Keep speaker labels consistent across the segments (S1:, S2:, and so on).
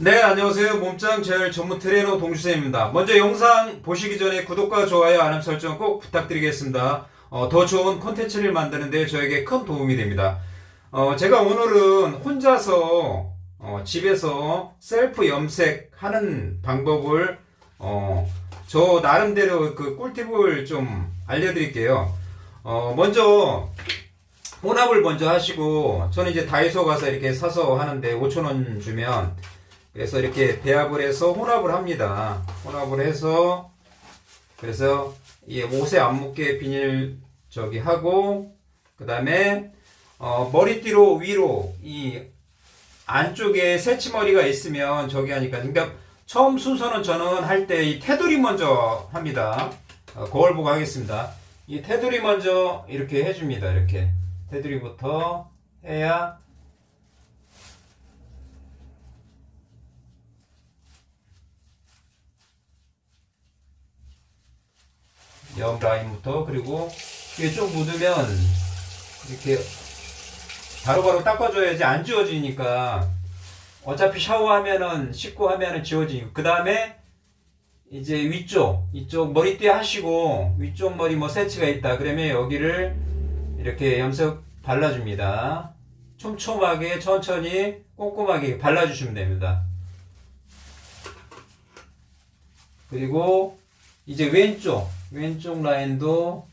S1: 네, 안녕하세요. 몸짱 제일 전문 트레이너 동주쌤입니다. 먼저 영상 보시기 전에 구독과 좋아요, 알람 설정 꼭 부탁드리겠습니다. 어, 더 좋은 콘텐츠를 만드는데 저에게 큰 도움이 됩니다. 어, 제가 오늘은 혼자서 어, 집에서 셀프 염색하는 방법을 어, 저 나름대로 그 꿀팁을 좀 알려드릴게요. 어, 먼저 혼합을 먼저 하시고 저는 이제 다이소 가서 이렇게 사서 하는데 5,000원 주면 그래서 이렇게 배합을 해서 혼합을 합니다. 혼합을 해서 그래서 이 옷에 안 묻게 비닐 저기 하고 그 다음에 어, 머리띠로 위로 이 안쪽에 새치머리가 있으면 저기 하니까 그러니까 처음 순서는 저는 할 때 이 테두리 먼저 합니다. 어, 거울 보고 하겠습니다. 이 테두리 먼저 이렇게 해줍니다. 이렇게 테두리부터 해야 옆 라인부터 그리고 이게 좀 묻으면 이렇게 바로바로 닦아줘야지 안 지워지니까. 어차피 샤워하면은 씻고 하면은 지워지고 그 다음에 이제 위쪽 이쪽 머리띠 하시고 위쪽 머리 뭐 새치가 있다 그러면 여기를 이렇게 염색 발라줍니다. 촘촘하게 천천히 꼼꼼하게 발라주시면 됩니다. 그리고 이제 왼쪽 왼쪽 라인도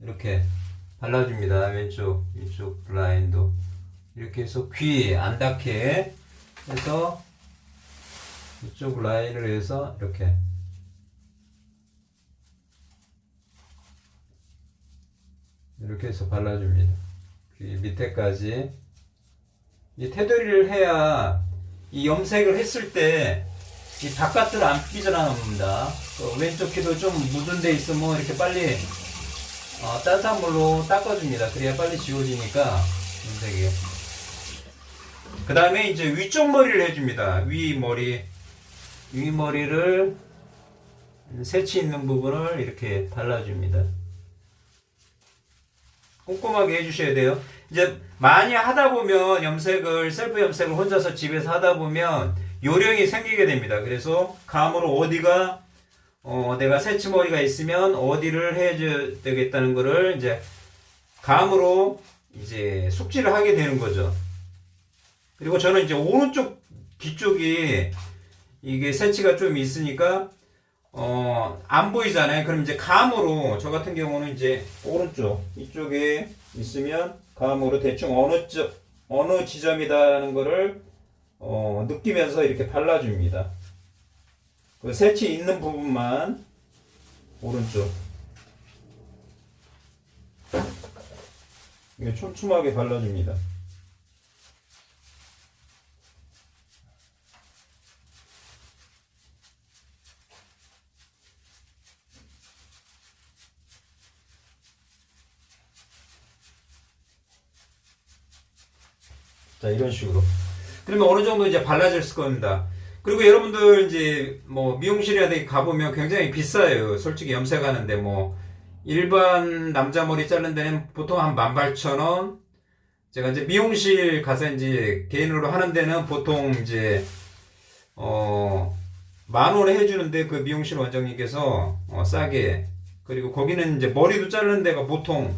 S1: 이렇게 발라줍니다. 왼쪽 위쪽 라인도 이렇게 해서 귀 안 닿게 해서 이쪽 라인을 해서 이렇게 이렇게 해서 발라줍니다. 귀 밑에까지 이 테두리를 해야 이 염색을 했을 때 이 바깥을 안 삐져나갑니다. 그 왼쪽 귀도 좀 묻은 데 있으면 이렇게 빨리 어, 따뜻한 물로 닦아줍니다. 그래야 빨리 지워지니까 염색이. 그 다음에 이제 위쪽 머리를 해줍니다. 위 머리, 위 머리를 새치 있는 부분을 이렇게 발라줍니다. 꼼꼼하게 해주셔야 돼요. 이제 많이 하다 보면 염색을 셀프 염색을 혼자서 집에서 하다 보면 요령이 생기게 됩니다. 그래서 감으로 어디가 어, 내가 새치머리가 있으면 어디를 해줘야 되겠다는 거를 이제 감으로 이제 숙지를 하게 되는 거죠. 그리고 저는 이제 오른쪽 뒤쪽이 이게 새치가 좀 있으니까 어, 안 보이잖아요. 그럼 이제 감으로 저 같은 경우는 이제 오른쪽 이쪽에 있으면 감으로 대충 어느 쪽 어느 지점이다는 거를 어, 느끼면서 이렇게 발라줍니다. 그 새치 있는 부분만 오른쪽 이게 촘촘하게 발라줍니다. 자 이런 식으로 그러면 어느 정도 이제 발라졌을 겁니다. 그리고 여러분들 이제 뭐 미용실이라든지 가보면 굉장히 비싸요. 솔직히 염색하는데 뭐 일반 남자 머리 자른 데는 보통 한 18,000원. 제가 이제 미용실 가서 이제 개인으로 하는 데는 보통 이제 어, 만 원에 해주는데 그 미용실 원장님께서 어, 싸게 그리고 거기는 이제 머리도 자르는 데가 보통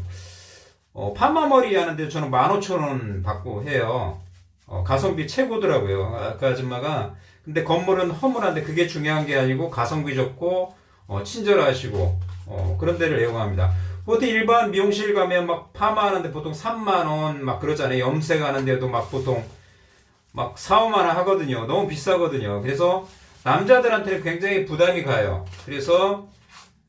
S1: 어, 파마 머리 하는데 저는 15,000원 받고 해요. 어, 가성비 최고더라고요. 아까 아줌마가. 근데 건물은 허물한데 그게 중요한 게 아니고 가성비 좋고, 어, 친절하시고, 어, 그런 데를 애용합니다. 보통 일반 미용실 가면 막 파마 하는데 보통 3만원 막 그러잖아요. 염색 하는데도 막 보통 막 4, 5만원 하거든요. 너무 비싸거든요. 그래서 남자들한테는 굉장히 부담이 가요. 그래서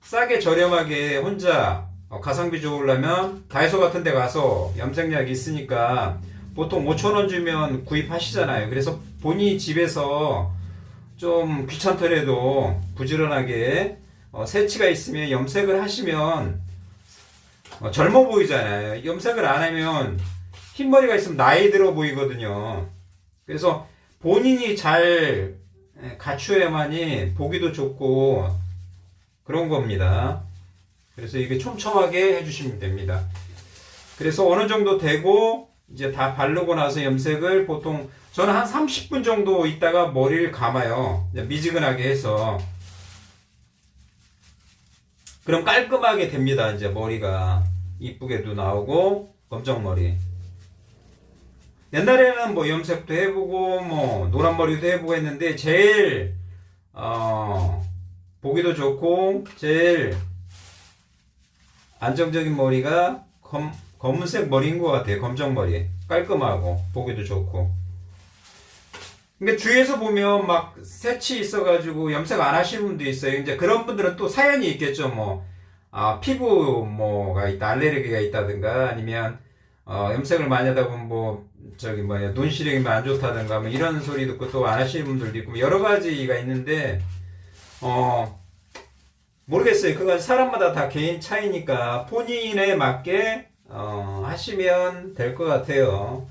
S1: 싸게 저렴하게 혼자 어, 가성비 좋으려면 다이소 같은 데 가서 염색약이 있으니까 보통 5천원 주면 구입하시잖아요. 그래서 본인이 집에서 좀 귀찮더라도 부지런하게 어, 새치가 있으면 염색을 하시면 어, 젊어 보이잖아요. 염색을 안 하면 흰머리가 있으면 나이 들어 보이거든요. 그래서 본인이 잘 에, 갖추어야만이 보기도 좋고 그런 겁니다. 그래서 이게 촘촘하게 해주시면 됩니다. 그래서 어느 정도 되고 이제 다 바르고 나서 염색을 보통 저는 한 30분 정도 있다가 머리를 감아요. 미지근하게 해서. 그럼 깔끔하게 됩니다. 이제 머리가 이쁘게도 나오고 검정 머리. 옛날에는 뭐 염색도 해보고 뭐 노란 머리도 해보고 했는데 제일 어 보기도 좋고 제일 안정적인 머리가 검, 검은색 머리인 것 같아요. 검정 머리. 깔끔하고 보기도 좋고. 근데 주위에서 보면 막 새치 있어가지고 염색 안 하시는 분도 있어요. 이제 그런 분들은 또 사연이 있겠죠. 뭐, 아, 피부 뭐가 있다, 알레르기가 있다든가 아니면 어, 염색을 많이 하다 보면 뭐 저기 뭐야 눈 시력이 안 좋다든가 뭐 이런 소리 듣고 또 안 하시는 분들도 있고 뭐 여러 가지가 있는데 어 모르겠어요. 그건 사람마다 다 개인 차이니까 본인에 맞게 어, 하시면 될 것 같아요.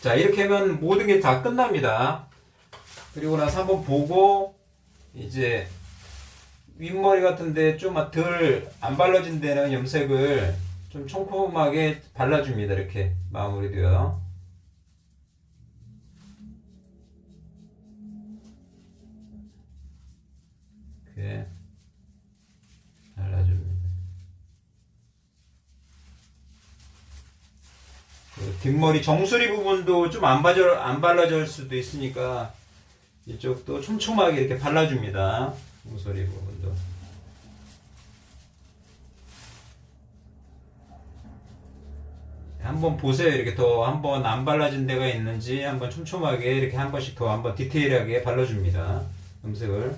S1: 자 이렇게 하면 모든 게 다 끝납니다. 그리고 나서 한번 보고 이제 윗머리 같은데 좀 덜 안 발라진 데는 염색을 좀 촘촘하게 발라줍니다. 이렇게 마무리도요. 뒷머리 정수리 부분도 좀 안 발라 안 발라질 수도 있으니까 이쪽도 촘촘하게 이렇게 발라줍니다. 정수리 부분도. 한번 보세요. 이렇게 더 한번 안 발라진 데가 있는지 한번 촘촘하게 이렇게 한 번씩 더 한번 디테일하게 발라줍니다. 염색을.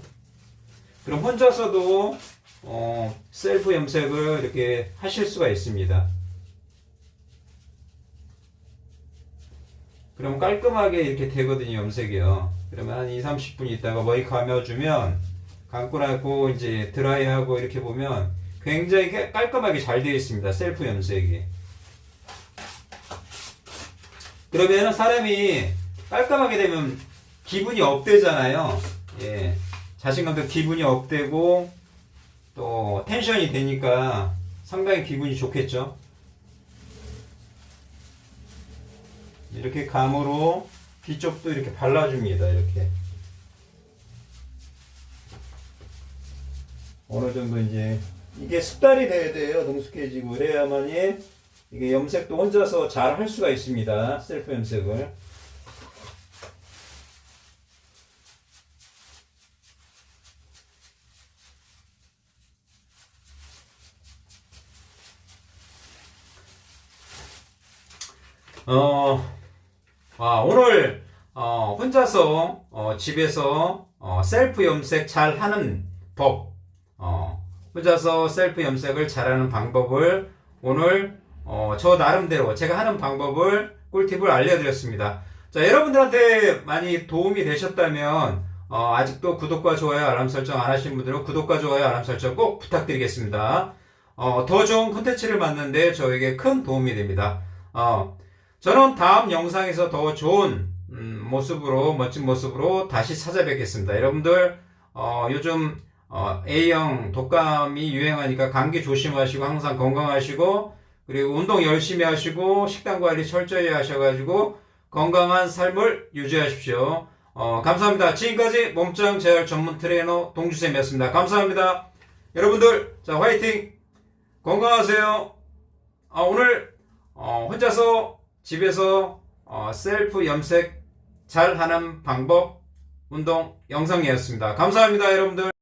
S1: 그럼 혼자서도 어, 셀프 염색을 이렇게 하실 수가 있습니다. 그럼 깔끔하게 이렇게 되거든요, 염색이요. 그러면 한 2, 30분 있다가 머리 감아주면 감고 나고 이제 드라이하고 이렇게 보면 굉장히 깨- 깔끔하게 잘 되어 있습니다. 셀프 염색이. 그러면 사람이 깔끔하게 되면 기분이 업되잖아요. 예. 자신감도 기분이 업되고 또 텐션이 되니까 상당히 기분이 좋겠죠. 이렇게 감으로 뒤쪽도 이렇게 발라줍니다. 이렇게. 어느 정도 이제 이게 습관이 돼야 돼요. 능숙해지고 그래야만이 이게 염색도 혼자서 잘 할 수가 있습니다. 셀프 염색을. 어, 아, 오늘 어, 혼자서 어, 집에서 어, 셀프 염색 잘 하는 법, 어, 혼자서 셀프 염색을 잘하는 방법을 오늘 어, 저 나름대로 제가 하는 방법을 꿀팁을 알려드렸습니다. 자, 여러분들한테 많이 도움이 되셨다면 어, 아직도 구독과 좋아요, 알람 설정 안 하신 분들은 구독과 좋아요, 알람 설정 꼭 부탁드리겠습니다. 어, 더 좋은 콘텐츠를 만드는데 저에게 큰 도움이 됩니다. 어, 저는 다음 영상에서 더 좋은 음, 모습으로 멋진 모습으로 다시 찾아뵙겠습니다. 여러분들 어, 요즘 어, A형 독감이 유행하니까 감기 조심하시고 항상 건강하시고 그리고 운동 열심히 하시고 식단 관리 철저히 하셔가지고 건강한 삶을 유지하십시오. 어, 감사합니다. 지금까지 몸짱 재활 전문 트레이너 동주쌤이었습니다. 감사합니다. 여러분들 자 화이팅 건강하세요. 아, 오늘 어, 혼자서 집에서 어, 셀프 염색 잘 하는 방법 운동 영상이었습니다. 감사합니다, 여러분들.